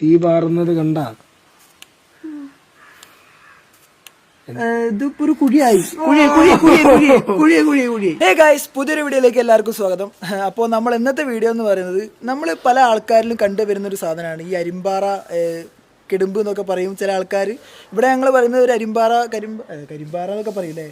തീ പാറുന്നത് കണ്ട ഇതിപ്പോ കുഴിയായി. ഹേ ഗായ്സ് പുതിയൊരു വീഡിയോയിലേക്ക് എല്ലാവർക്കും സ്വാഗതം. അപ്പോൾ നമ്മൾ ഇന്നത്തെ വീഡിയോ എന്ന് പറയുന്നത് നമ്മൾ പല ആൾക്കാരിലും കണ്ടുവരുന്ന ഒരു സാധനമാണ് ഈ അരിമ്പാറ കിടുമ്പ് എന്നൊക്കെ പറയും ചില ആൾക്കാർ ഇവിടെ ഞങ്ങൾ പറയുന്നത് ഒരു അരിമ്പാറ കരിമ്പ കരിമ്പാറ എന്നൊക്കെ പറയില്ലേ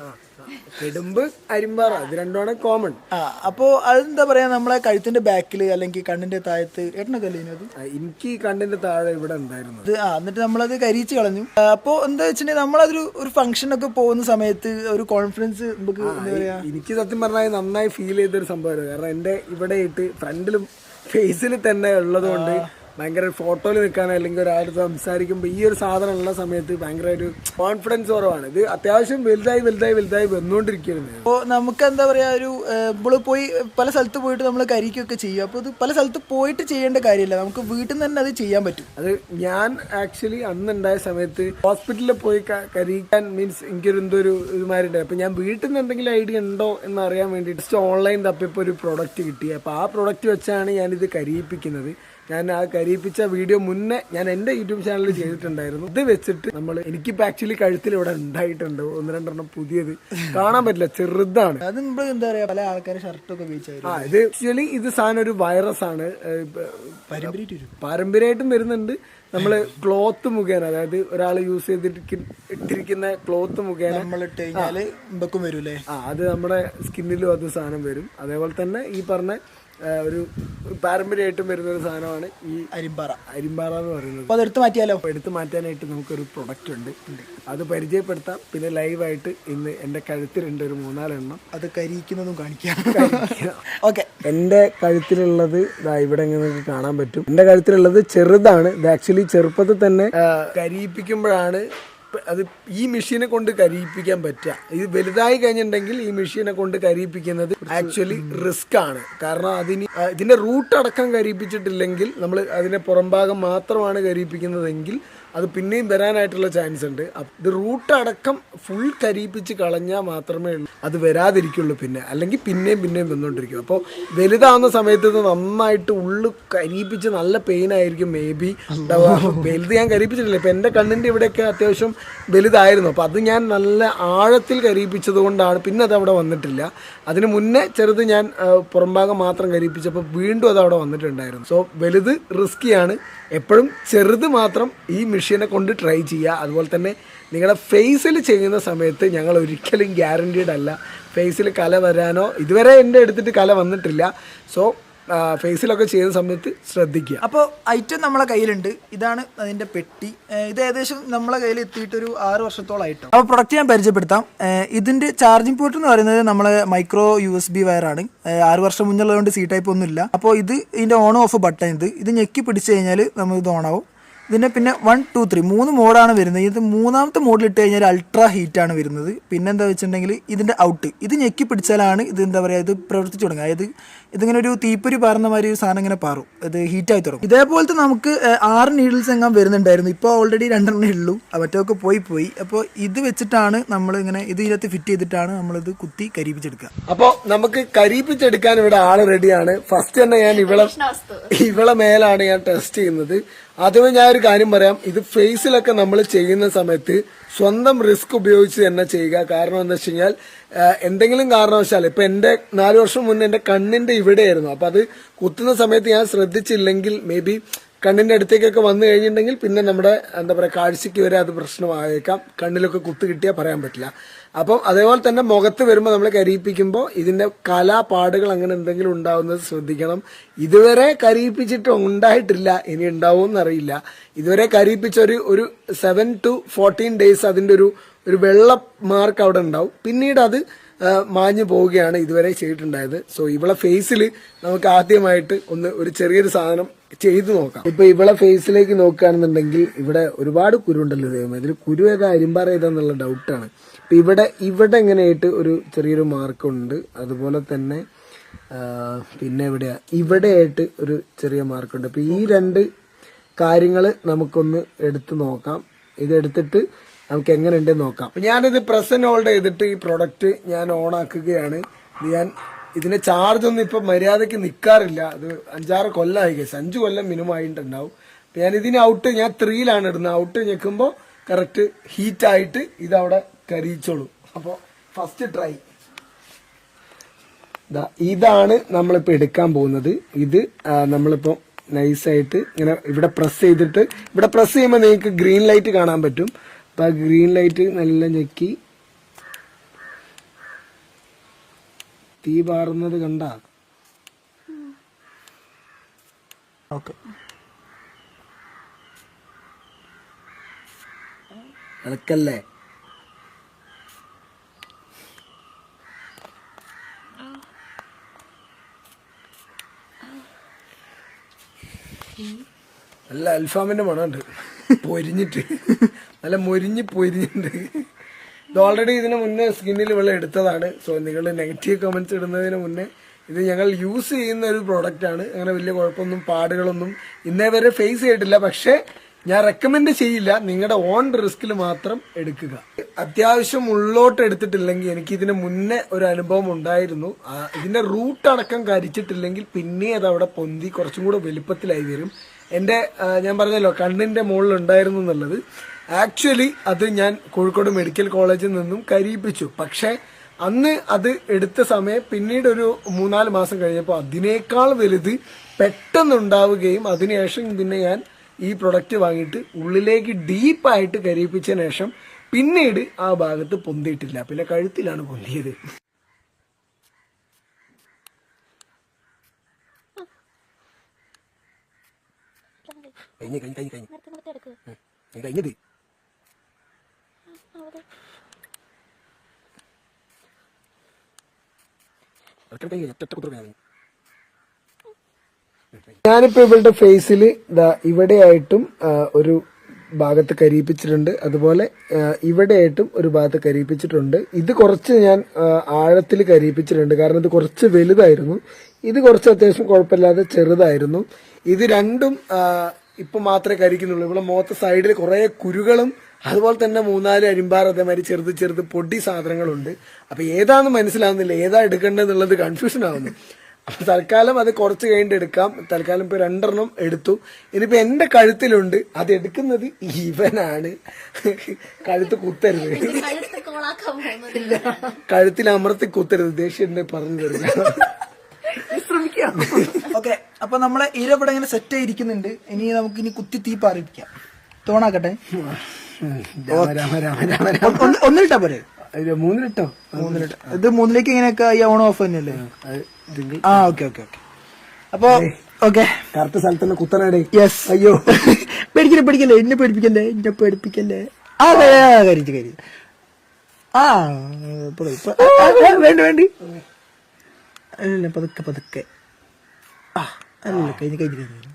കിടുമ്പ് അരിമ്പാറ ഇത് രണ്ടുമാണ് കോമൺ ആ അപ്പോൾ അതെന്താ പറയാ നമ്മളെ കഴുത്തിന്റെ ബാക്കിൽ അല്ലെങ്കിൽ കണ്ണിന്റെ താഴത്ത് ഏട്ടനൊക്കെ അല്ലേ അത് എനിക്ക് കണ്ണിന്റെ താഴെ ഇവിടെ ഉണ്ടായിരുന്നു ഇത് ആ എന്നിട്ട് നമ്മളത് കരിയിച്ച് കളഞ്ഞു. അപ്പോൾ അപ്പോ എന്താ വെച്ചിട്ടുണ്ടെങ്കിൽ നമ്മളതൊരു ഒരു ഫംഗ്ഷനൊക്കെ പോകുന്ന സമയത്ത് ഒരു കോൺഫിഡൻസ് നമുക്ക് എന്താ എനിക്ക് സത്യം പറഞ്ഞാൽ നന്നായി ഫീൽ ചെയ്തൊരു സംഭവമായിരുന്നു. കാരണം എന്റെ ഇവിടെ ഇട്ട് ഫ്രണ്ടിലും ഫേസിൽ തന്നെ ഉള്ളത് കൊണ്ട് ഭയങ്കര ഫോട്ടോയിൽ നിൽക്കാൻ അല്ലെങ്കിൽ ഒരാളുടെ സംസാരിക്കുമ്പോൾ ഈ ഒരു സാധനം ഉള്ള സമയത്ത് ഭയങ്കര ഒരു കോൺഫിഡൻസ് കുറവാണ്. ഇത് അത്യാവശ്യം വലുതായി വലുതായി വലുതായി വന്നുകൊണ്ടിരിക്കുകയാണ്. അപ്പോൾ നമുക്ക് എന്താ പറയുക ഒരു നമ്മൾ പോയി പല സ്ഥലത്ത് പോയിട്ട് നമ്മൾ കരിക്കൊക്കെ ചെയ്യും. അപ്പോൾ ഇത് പല സ്ഥലത്ത് പോയിട്ട് ചെയ്യേണ്ട കാര്യമില്ല. നമുക്ക് വീട്ടിൽ നിന്ന് തന്നെ അത് ചെയ്യാൻ പറ്റും. അത് ഞാൻ ആക്ച്വലി അന്നുണ്ടായ സമയത്ത് ഹോസ്പിറ്റലിൽ പോയി കരിക്കാൻ മീൻസ് എനിക്കൊരു എന്തോ ഒരു ഇതുമാരി ഉണ്ടായി അപ്പൊ ഞാൻ വീട്ടിൽ നിന്ന് എന്തെങ്കിലും ഐഡിയ ഉണ്ടോ എന്ന് അറിയാൻ വേണ്ടിയിട്ട് ഓൺലൈൻ തപ്പിയപ്പോൾ ഒരു പ്രോഡക്റ്റ് കിട്ടി. അപ്പോൾ ആ പ്രോഡക്റ്റ് വെച്ചാണ് ഞാനിത് കരിയിപ്പിക്കുന്നത്. ഞാൻ ആ കരിയിപ്പിച്ച വീഡിയോ മുന്നേ ഞാൻ എന്റെ യൂട്യൂബ് ചാനലിൽ ചെയ്തിട്ടുണ്ടായിരുന്നു. ഇത് വെച്ചിട്ട് നമ്മൾ എനിക്കിപ്പോൾ ആക്ച്വലി കഴുത്തിൽ ഇവിടെ ഉണ്ടായിട്ടുണ്ട്. ഒന്ന് രണ്ടെണ്ണം പുതിയത്. കാണാൻ പറ്റില്ല. ചെറുതാണ്. അത് നമ്മൾ എന്താ പറയുക പല ആൾക്കാർ ഷർട്ടൊക്കെ ഉപയോഗിച്ചായിരുന്നു ആ ഇത് ആക്ച്വലി ഇത് സാധനം ഒരു വൈറസ് ആണ്. പാരമ്പര്യമായിട്ട് വരും. പാരമ്പര്യമായിട്ടും വരുന്നുണ്ട്. നമ്മൾ ക്ലോത്ത് മുഖേന അതായത് ഒരാൾ യൂസ് ചെയ്തിട്ട് ഇട്ടിരിക്കുന്ന ക്ലോത്ത് മുഖേന. കഴിഞ്ഞാൽ വരും വരൂലേ ആ അത് നമ്മുടെ സ്കിന്നിലും അത് സാധനം വരും. അതേപോലെ തന്നെ ഈ പറഞ്ഞ ഒരു പാരമ്പര്യമായിട്ടും വരുന്ന ഒരു സാധനമാണ് ഈ അരിമ്പാറ. അരിമ്പാറ എന്ന് പറയുന്നത്. അപ്പോൾ അതെടുത്ത് മാറ്റിയാലോ? എടുത്ത് എടുത്തു മാറ്റാനായിട്ട് നമുക്കൊരു പ്രൊഡക്റ്റ് ഉണ്ട്. അത് പരിചയപ്പെടുത്താം. പിന്നെ ലൈവായിട്ട് ഇന്ന് എന്റെ കഴുത്തിലുണ്ട് ഒരു മൂന്നാലെണ്ണം. അത് കരിയിക്കുന്നതും കാണിക്കാം. ഓക്കെ എന്റെ കഴുത്തിലുള്ളത് ഇതാ ഇവിടെ നിങ്ങൾക്ക് കാണാൻ പറ്റും. എന്റെ കഴുത്തിലുള്ളത് ചെറുതാണ്. ഇത് ആക്ച്വലി ചെറുപ്പത്തിൽ തന്നെ കരിയിപ്പിക്കുമ്പോഴാണ് അത് ഈ മെഷീനെ കൊണ്ട് കരിയിപ്പിക്കാൻ പറ്റുക ഇത് വലുതായി കഴിഞ്ഞിട്ടുണ്ടെങ്കിൽ ഈ മെഷീനെ കൊണ്ട് കരിയിപ്പിക്കുന്നത് ആക്ച്വലി റിസ്ക് ആണ്. കാരണം അതിന് ഇതിന്റെ റൂട്ട് അടക്കം കരിയിപ്പിച്ചിട്ടില്ലെങ്കിൽ നമ്മൾ അതിന്റെ പുറംഭാഗം മാത്രമാണ് കരിയിപ്പിക്കുന്നതെങ്കിൽ അത് പിന്നെയും വരാനായിട്ടുള്ള ചാൻസ് ഉണ്ട്. ഇത് റൂട്ട് അടക്കം ഫുൾ കരിപ്പിച്ച് കളഞ്ഞാൽ മാത്രമേ ഉള്ളൂ. അത് വരാതിരിക്കുള്ളൂ പിന്നെ. അല്ലെങ്കിൽ പിന്നെയും പിന്നെയും വന്നുകൊണ്ടിരിക്കും അപ്പോൾ വലുതാവുന്ന സമയത്ത് നന്നായിട്ട് ഉള്ളു കരിപ്പിച്ച് നല്ല പെയിൻ ആയിരിക്കും മേ ബി വലുത് ഞാൻ കരിപ്പിച്ചിട്ടില്ല ഇപ്പം എന്റെ കണ്ണിന്റെ ഇവിടെയൊക്കെ അത്യാവശ്യം വലുതായിരുന്നു. അപ്പോൾ അത് ഞാൻ നല്ല ആഴത്തിൽ കരിപ്പിച്ചത് കൊണ്ടാണ്. പിന്നെ അത് അവിടെ വന്നിട്ടില്ല. അതിന് മുന്നേ ചെറുത് ഞാൻ പുറംഭാഗം മാത്രം കരിപ്പിച്ചപ്പോൾ വീണ്ടും അത് അവിടെ വന്നിട്ടുണ്ടായിരുന്നു. സോ വലുത് റിസ്കിയാണ് എപ്പോഴും ചെറുത് മാത്രം ഈ മെഷീനെ കൊണ്ട് ട്രൈ ചെയ്യുക അതുപോലെ തന്നെ നിങ്ങളുടെ ഫേസിൽ ചെയ്യുന്ന സമയത്ത് ഞങ്ങൾ ഒരിക്കലും ഗ്യാരണ്ടീഡ് അല്ല. ഫേസിൽ കല വരാനോ ഇതുവരെ എന്റെ എടുത്തിട്ട് കല വന്നിട്ടില്ല. സോ ഫേസിലൊക്കെ ചെയ്യുന്ന സമയത്ത് ശ്രദ്ധിക്കുക. അപ്പോൾ ഐറ്റം നമ്മളെ കയ്യിലുണ്ട്. ഇതാണ് അതിന്റെ പെട്ടി. ഇത് ഏകദേശം നമ്മളെ കയ്യിൽ എത്തിയിട്ട് ഒരു ആറ് വർഷത്തോളമായിട്ടോ അപ്പോൾ പ്രൊഡക്റ്റ് ഞാൻ പരിചയപ്പെടുത്താം. ഇതിന്റെ ഇതിന്റെ ചാർജിംഗ് പോർട്ട് എന്ന് പറയുന്നത് നമ്മളെ മൈക്രോ യു എസ് ബി വയറാണ് ആറ് വർഷം മുന്നുള്ളതുകൊണ്ട് സി ടൈപ്പ് ഒന്നും ഇല്ല അപ്പോൾ ഇത് ഇതിന്റെ ഓൺ ഓഫ് ബട്ടൺ ഇത്. ഇത് ഞെക്കി പിടിച്ചു കഴിഞ്ഞാൽ നമ്മൾ ഇത് ഓണാവും ഇതിന്റെ പിന്നെ വൺ ടു ത്രീ മൂന്ന് മോഡാണ് വരുന്നത്. ഇത് മൂന്നാമത്തെ മോഡിൽ ഇട്ട് കഴിഞ്ഞാൽ അൾട്രാ ഹീറ്റാണ് ആണ് വരുന്നത്. പിന്നെ എന്താ വെച്ചിട്ടുണ്ടെങ്കിൽ ഇതിന്റെ ഔട്ട് ഇത് ഞെക്കി പിടിച്ചാലാണ് ഇത് എന്താ പറയുക ഇത് പ്രവർത്തിച്ചു തുടങ്ങുക. അതായത് ഇതിങ്ങനെ ഒരു തീപ്പൊരി പാറുന്ന മാതിരി ഒരു സാധനം ഇങ്ങനെ പാറും. ഇത് ഹീറ്റായി തുടങ്ങും. ഇതേപോലത്തെ നമുക്ക് ആറ് നീഡിൽസ് എങ്ങാൻ വരുന്നുണ്ടായിരുന്നു. ഇപ്പോൾ ഓൾറെഡി രണ്ടെണ്ണേ ഉള്ളൂ. മറ്റൊക്കെ പോയി പോയി. അപ്പോൾ ഇത് വെച്ചിട്ടാണ് നമ്മൾ ഇങ്ങനെ ഇത് ഇതിനകത്ത് ഫിറ്റ് ചെയ്തിട്ടാണ് നമ്മളിത് കുത്തി കരിപ്പിച്ചെടുക്കുക. അപ്പോൾ നമുക്ക് കരിപ്പിച്ചെടുക്കാൻ ഇവിടെ ആൾ റെഡിയാണ് ഫസ്റ്റ് തന്നെ ഞാൻ ഇവളെ ഇവളെ മേലാണ് ഞാൻ ടെസ്റ്റ് ചെയ്യുന്നത്. ആദ്യമേ ഞാൻ ഒരു കാര്യം പറയാം. ഇത് ഫേസിലൊക്കെ നമ്മൾ ചെയ്യുന്ന സമയത്ത് സ്വന്തം റിസ്ക് ഉപയോഗിച്ച് തന്നെ ചെയ്യുക. കാരണം എന്താ വെച്ച് കഴിഞ്ഞാൽ എന്തെങ്കിലും കാരണവശാൽ ഇപ്പൊ എന്റെ നാല് വർഷം മുന്നേ എന്റെ കണ്ണിന്റെ ഇവിടെയായിരുന്നു. അപ്പൊ അത് കുത്തുന്ന സമയത്ത് ഞാൻ ശ്രദ്ധിച്ചില്ലെങ്കിൽ മേ ബി കണ്ണിന്റെ അടുത്തേക്കൊക്കെ വന്നു കഴിഞ്ഞിട്ടുണ്ടെങ്കിൽ പിന്നെ നമ്മുടെ എന്താ പറയുക കാഴ്ചയ്ക്ക് വരെ അത് പ്രശ്നമായേക്കാം. കണ്ണിലൊക്കെ കുത്ത് കിട്ടിയാൽ പറയാൻ പറ്റില്ല. അപ്പം അതേപോലെ തന്നെ മുഖത്ത് വരുമ്പോൾ നമ്മൾ കരിയിപ്പിക്കുമ്പോൾ ഇതിന്റെ കലാപാടുകൾ അങ്ങനെ എന്തെങ്കിലും ഉണ്ടാവുന്നത് ശ്രദ്ധിക്കണം. ഇതുവരെ കരിയിപ്പിച്ചിട്ട് ഉണ്ടായിട്ടില്ല ഇനി ഉണ്ടാവുമെന്ന് അറിയില്ല ഇതുവരെ കരിയിപ്പിച്ച ഒരു ഒരു സെവൻ ടു ഫോർട്ടീൻ ഡേയ്സ് അതിന്റെ ഒരു ഒരു വെള്ള മാർക്ക് അവിടെ ഉണ്ടാവും. പിന്നീട് അത് മാഞ്ഞു പോവുകയാണ് ഇതുവരെ ചെയ്തിട്ടുണ്ടായത്. സോ ഇവളെ ഫേസിൽ നമുക്ക് ആദ്യമായിട്ട് ഒന്ന് ഒരു ചെറിയൊരു സാധനം ചെയ്തു നോക്കാം. ഇപ്പൊ ഇവളെ ഫേസിലേക്ക് നോക്കുകയാണെന്നുണ്ടെങ്കിൽ ഇവിടെ ഒരുപാട് കുരുണ്ടല്ലോ ദൈവം ഇതിൽ കുരു ഏതാ അരിമ്പാറ ഏതാന്നുള്ള ഡൗട്ടാണ് ഇപ്പൊ ഇവിടെ ഇവിടെ എങ്ങനെയായിട്ട് ഒരു ചെറിയൊരു മാർക്കുണ്ട്? അതുപോലെ തന്നെ പിന്നെ എവിടെയാ? ഇവിടെയായിട്ട് ഒരു ചെറിയ മാർക്കുണ്ട്. അപ്പൊ ഈ രണ്ട് കാര്യങ്ങൾ നമുക്കൊന്ന് എടുത്തു നോക്കാം. ഇതെടുത്തിട്ട് നമുക്ക് എങ്ങനെയുണ്ട് നോക്കാം. അപ്പൊ ഞാനിത് പ്രസന്റ് ഹോൾഡ് ചെയ്തിട്ട് ഈ പ്രൊഡക്റ്റ് ഞാൻ ഓൺ ആക്കുകയാണ്. ഞാൻ ഇതിന്റെ ചാർജ് ഒന്നും ഇപ്പൊ മര്യാദയ്ക്ക് നിൽക്കാറില്ല അത് അഞ്ചാറ് കൊല്ലമായി കേസ് അഞ്ചു കൊല്ലം മിനിമം ആയിട്ടുണ്ടാവും. ഞാൻ ഇതിന് ഔട്ട് ഞാൻ ത്രീയിലാണ് ഇടുന്നത്. ഔട്ട് ഞെക്കുമ്പോൾ കറക്റ്റ് ഹീറ്റ് ആയിട്ട് ഇതവിടെ കരിയിച്ചോളും. അപ്പോൾ ഫസ്റ്റ് ട്രൈ ഇതാണ് നമ്മളിപ്പോൾ എടുക്കാൻ പോകുന്നത്. ഇത് നമ്മളിപ്പോൾ നൈസായിട്ട് ഇങ്ങനെ ഇവിടെ പ്രസ് ചെയ്തിട്ട് ഇവിടെ പ്രസ് ചെയ്യുമ്പോൾ നിങ്ങൾക്ക് ഗ്രീൻ ലൈറ്റ് കാണാൻ പറ്റും. അപ്പം ആ ഗ്രീൻ ലൈറ്റ് നല്ല ഞെക്കി. തീ പാറുന്നത് കണ്ട? ഓക്കെ. ഇളക്കല്ലേ അൽഫാമിന്റെ മണമുണ്ട്. പൊരിഞ്ഞിട്ട്. നല്ല മൊരിഞ്ഞ് പൊരിഞ്ഞിട്ടുണ്ട്. ഇത് ഓൾറെഡി ഇതിന് മുന്നേ സ്കിന്നിൽ വെള്ളം എടുത്തതാണ്. സോ നിങ്ങൾ നെഗറ്റീവ് കമൻസ് ഇടുന്നതിന് മുന്നേ ഇത് ഞങ്ങൾ യൂസ് ചെയ്യുന്ന ഒരു പ്രോഡക്റ്റ് ആണ്. അങ്ങനെ വലിയ കുഴപ്പമൊന്നും പാടുകളൊന്നും ഇന്നേ വരെ ഫേസ് ചെയ്തിട്ടില്ല. പക്ഷേ ഞാൻ റെക്കമെൻഡ് ചെയ്യില്ല. നിങ്ങളുടെ ഓൺ റിസ്കിൽ മാത്രം എടുക്കുക. അത്യാവശ്യം ഉള്ളോട്ട് എടുത്തിട്ടില്ലെങ്കിൽ എനിക്ക് ഇതിന് മുന്നേ ഒരു അനുഭവം ഉണ്ടായിരുന്നു. ഇതിന്റെ റൂട്ട് അടക്കം കരിച്ചിട്ടില്ലെങ്കിൽ പിന്നെ അത് അവിടെ പൊന്തി കുറച്ചും കൂടെ വലുപ്പത്തിലായി വരും. എന്റെ ആ, ഞാൻ പറഞ്ഞല്ലോ കണ്ണിന്റെ മുകളിൽ ഉണ്ടായിരുന്നു എന്നുള്ളത്. ആക്ച്വലി അത് ഞാൻ കോഴിക്കോട് മെഡിക്കൽ കോളേജിൽ നിന്നും കരിയിപ്പിച്ചു പക്ഷേ അന്ന് അത് എടുത്ത സമയം പിന്നീട് ഒരു മൂന്നാൽ മാസം കഴിഞ്ഞപ്പോൾ അതിനേക്കാൾ വലുത് പെട്ടെന്നുണ്ടാവുകയും അതിനുശേഷം പിന്നെ ഞാൻ ഈ പ്രൊഡക്റ്റ് വാങ്ങിയിട്ട് ഉള്ളിലേക്ക് ഡീപ്പായിട്ട് കരിയിപ്പിച്ചതിന് ശേഷം പിന്നീട് ആ ഭാഗത്ത് പൊന്തിയിട്ടില്ല. പിന്നെ കഴുത്തിലാണ് പൊന്തിയത്. കഴിഞ്ഞ് കഴിഞ്ഞ് കഴിഞ്ഞ്. കഴിഞ്ഞത് ഞാനിപ്പോ ഇവളുടെ ഫേസിൽ ഇവിടെയായിട്ടും ഒരു ഭാഗത്ത് കരിയിപ്പിച്ചിട്ടുണ്ട്. അതുപോലെ ഇവിടെയായിട്ടും ഒരു ഭാഗത്ത് കരിയിപ്പിച്ചിട്ടുണ്ട്. ഇത് കുറച്ച് ഞാൻ ആഴത്തിൽ കരിയിപ്പിച്ചിട്ടുണ്ട്. കാരണം ഇത് കുറച്ച് വലുതായിരുന്നു. ഇത് കുറച്ച് അത്യാവശ്യം കുഴപ്പമില്ലാതെ ചെറുതായിരുന്നു. ഇത് രണ്ടും ഇപ്പൊ മാത്രമേ കരിക്കുന്നുള്ളൂ. ഇവിടെ മുഖത്തെ സൈഡിൽ കുറേ കുരുകളും അതുപോലെ തന്നെ മൂന്നാൽ അരിമ്പാർ അതേമാതിരി ചെറുത് ചെറുത് പൊടി സാധനങ്ങളുണ്ട്. അപ്പൊ ഏതാന്ന് മനസ്സിലാവുന്നില്ല. ഏതാ എടുക്കേണ്ടതെന്നുള്ളത് കൺഫ്യൂഷൻ ആവുന്നു. അപ്പൊ തൽക്കാലം അത് കുറച്ച് കഴിഞ്ഞിട്ട് എടുക്കാം. തൽക്കാലം ഇപ്പൊ രണ്ടെണ്ണം എടുത്തു. ഇനിയിപ്പോ എന്റെ കഴുത്തിലുണ്ട്. അത് എടുക്കുന്നത് ഇവനാണ്. കഴുത്ത് കുത്തരുത്. കഴുത്ത് കോളാക്കാൻ പോകുന്നത്. കഴുത്തിൽ അമർത്തി കുത്തരുത്. ദേഷ്യം പറഞ്ഞു തരില്ല ശ്രമിക്കാം ഓക്കെ അപ്പൊ നമ്മളെ ഇര ഇവിടെ ഇങ്ങനെ സെറ്റ് ആയിരിക്കുന്നുണ്ട് ഇനി നമുക്ക് ഇനി കുത്തി തീ പാറിപ്പിക്കാം തോണാക്കട്ടെ രാമ രാമ രാമ രാമ രാമ. ഒന്ന്- ഒന്നിട്ടാ പോരെ? മൂന്നിലിട്ടോ? മൂന്നിലിട്ട്. ഇത് മൂന്നിലേക്ക് ഇങ്ങനെയൊക്കെ ഈ ഓൺ ഓഫ് തന്നെയല്ലേ? ആ ഓക്കെ ഓക്കെ ഓക്കെ. അപ്പൊ ഓക്കെ. കറക്റ്റ് സ്ഥലത്ത് തന്നെ കുത്തണേടേ യെസ് അയ്യോ. പേടിക്കല്ലേ പേടിക്കല്ലേ? എന്നെ പേടിപ്പിക്കല്ലേ? എന്നെ പേടിപ്പിക്കല്ലേ? ആ കരിച്ചു കരി ആ വേണ്ടി വേണ്ടി ആ, ആ, വേണ്ട വേണ്ട. അല്ല പതുക്കെ പതുക്കെ. ആ അല്ല കഴിഞ്ഞ് കഴിഞ്ഞ് കഴിഞ്ഞ്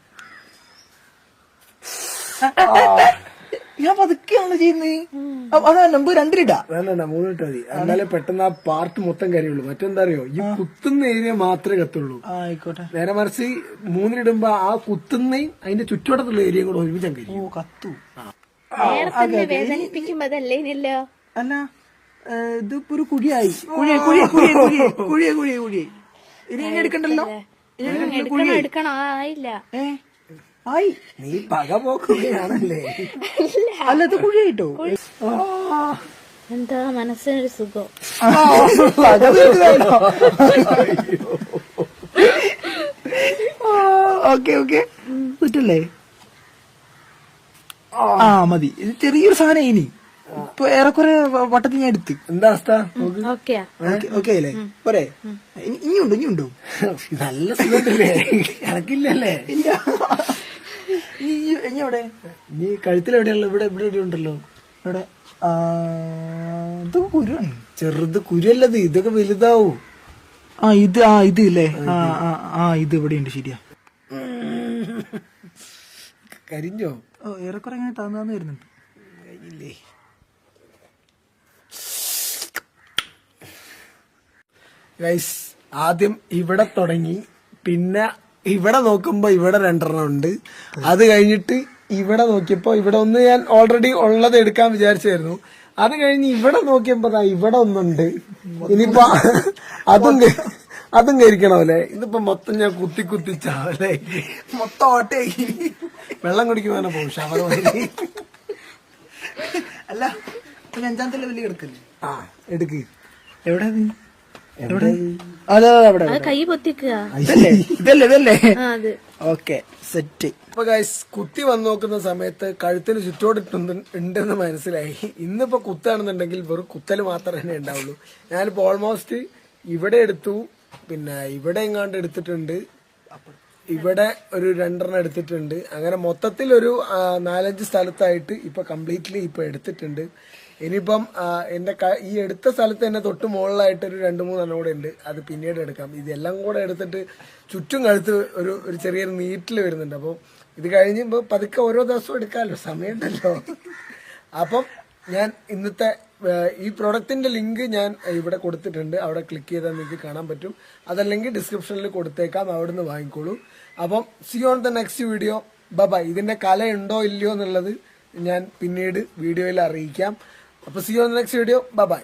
ഞാൻ പതുക്കെയാണ് ചെയ്യുന്നത് അതാ നമ്പർ രണ്ടിലിടാ. വേണ്ട വേണ്ട മൂന്നിട്ടോ മതി. എന്നാലേ പെട്ടെന്ന് ആ പാർട്ട് മൊത്തം കാര്യമുള്ളൂ മറ്റെന്താ അറിയോ ഈ കുത്തുന്ന ഏരിയ മാത്രമേ കത്തുള്ളൂ. ആയിക്കോട്ടെ. നേരെ മറിച്ച് മൂന്നിലിടുമ്പോ ആ കുത്തുന്നയും അതിന്റെ ചുറ്റുവട്ടത്തുള്ള ഏരിയയും കൂടെ ഒരുമിച്ച് കത്തു. അല്ല ഇതിപ്പോ ഒരു കുഴിയായി. കുഴിയെ കുഴിയെ കുഴിയെ കുഴിയെ കുഴിയെ കുഴിയെ. ഇനി എടുക്കണ്ടല്ലോ? എടുക്കണം. എടുക്കണം. ആയില്ല. ആയി. നീ പക പോക്കുകയാണല്ലേ? അല്ല ഇത് കുഴിയായിട്ടോ എന്താ മനസ്സിനൊരു സുഖം? Okay okay. പറ്റല്ലേ ആ മതി. ഇത് ചെറിയൊരു സാധനം ഇനി. ഏറെക്കുറെ വട്ടത്തിൽ ഞാൻ എടുത്ത്. എന്താ അവസ്ഥ? ഓക്കെ അല്ലേ? പോരെ. ഇനി- ഇനിയുണ്ടോ ഇനിയുണ്ടോ നല്ല സുഖത്തില്ലേ? എനക്കില്ലല്ലേ ഇല്ല. ഇനി എവിടെ? നീ കഴുത്തിൽ എവിടെയുള്ള ഇവിടെ ഇവിടെ എവിടെ ഉണ്ടല്ലോ? ഇവിടെ. ആ, ഇതൊക്കെ കുരുവാണ്. ചെറുത് കുരുവല്ലത്. ഇതൊക്കെ വലുതാവും. ആ ഇത് ആ ഇത് ഇല്ലേ? ആ ആ ആ ഇത് ഇവിടെ ഉണ്ട് ശരിയാ. കരിഞ്ഞോ? ഓ ഏറെക്കുറെ ഇങ്ങനെ താന്ന് വരുന്നുണ്ട്. കഴിഞ്ഞില്ലേ? ഗൈസ് ആദ്യം ഇവിടെ തുടങ്ങി. പിന്നെ ഇവിടെ നോക്കുമ്പോ ഇവിടെ രണ്ടെണ്ണം ഉണ്ട്. അത് കഴിഞ്ഞിട്ട് ഇവിടെ നോക്കിയപ്പോ ഇവിടെ ഒന്ന് ഞാൻ ഓൾറെഡി ഉള്ളത് എടുക്കാൻ വിചാരിച്ചായിരുന്നു. അത് കഴിഞ്ഞ് ഇവിടെ നോക്കിയപ്പോ ഇവിടെ ഒന്നുണ്ട്. ഇനിയിപ്പോ അതും അതും കഴിക്കണമല്ലേ? ഇതിപ്പോ മൊത്തം ഞാൻ കുത്തി കുത്തി ചാവല്ലേ? മൊത്തം ഓട്ടേ വെള്ളം കുടിക്കുവാനോ പോകും ഷവർ അല്ല അഞ്ചാം അഞ്ചാമത്തെ വലിയ എടുക്കല്ലേ? ആ എടുക്ക്. എവിടെ നീ എവിടെ? അതെ അതെ അവിടെ അത് കൈ പൊത്തിക്കുക. ഇതല്ലേ? ഇതല്ലേ ഇതല്ലേ? ആ അത്. Okay set. ഗൈസ് കുത്തി വന്നു നോക്കുന്ന സമയത്ത് കഴുത്തിന് ചുറ്റോടിട്ടുണ്ട് ഉണ്ടെന്ന് മനസ്സിലായി. ഇന്നിപ്പോ കുത്താണെന്നുണ്ടെങ്കിൽ വെറും കുത്തൽ മാത്രമേ ഉണ്ടാവുള്ളൂ. ഞാനിപ്പോ ഓൾമോസ്റ്റ് ഇവിടെ എടുത്തു പിന്നെ ഇവിടെ എങ്ങാണ്ട് എടുത്തിട്ടുണ്ട്. ഇവിടെ ഒരു രണ്ടെണ്ണം എടുത്തിട്ടുണ്ട്. അങ്ങനെ മൊത്തത്തിൽ ഒരു നാലഞ്ച് സ്ഥലത്തായിട്ട് ഇപ്പൊ കംപ്ലീറ്റ്ലി ഇപ്പൊ എടുത്തിട്ടുണ്ട്. ഇനിയിപ്പം എന്റെ ഈ എടുത്ത സ്ഥലത്ത് തന്നെ തൊട്ട് മുകളിലായിട്ട് ഒരു രണ്ട് മൂന്നെണ്ണം കൂടെ ഉണ്ട്. അത് പിന്നീട് എടുക്കാം. ഇതെല്ലാം കൂടെ എടുത്തിട്ട് ചുറ്റും കഴുത്ത് ഒരു ഒരു ചെറിയൊരു നീറ്റിൽ വരുന്നുണ്ട്. അപ്പോൾ ഇത് കഴിഞ്ഞ് പതുക്കെ ഓരോ ദിവസവും എടുക്കാമല്ലോ. സമയമുണ്ടല്ലോ. അപ്പം ഞാൻ ഇന്നത്തെ ഈ പ്രൊഡക്റ്റിന്റെ ലിങ്ക് ഞാൻ ഇവിടെ കൊടുത്തിട്ടുണ്ട്. അവിടെ ക്ലിക്ക് ചെയ്താൽ നിങ്ങൾക്ക് കാണാൻ പറ്റും. അതല്ലെങ്കിൽ ഡിസ്ക്രിപ്ഷനിൽ കൊടുത്തേക്കാം. അവിടുന്ന് വാങ്ങിക്കോളൂ. അപ്പം see on the next video ബബ ഇതിന്റെ കല ഉണ്ടോ ഇല്ലയോ എന്നുള്ളത് ഞാൻ പിന്നീട് വീഡിയോയിൽ അറിയിക്കാം. അപ്പോൾ see on the next video bye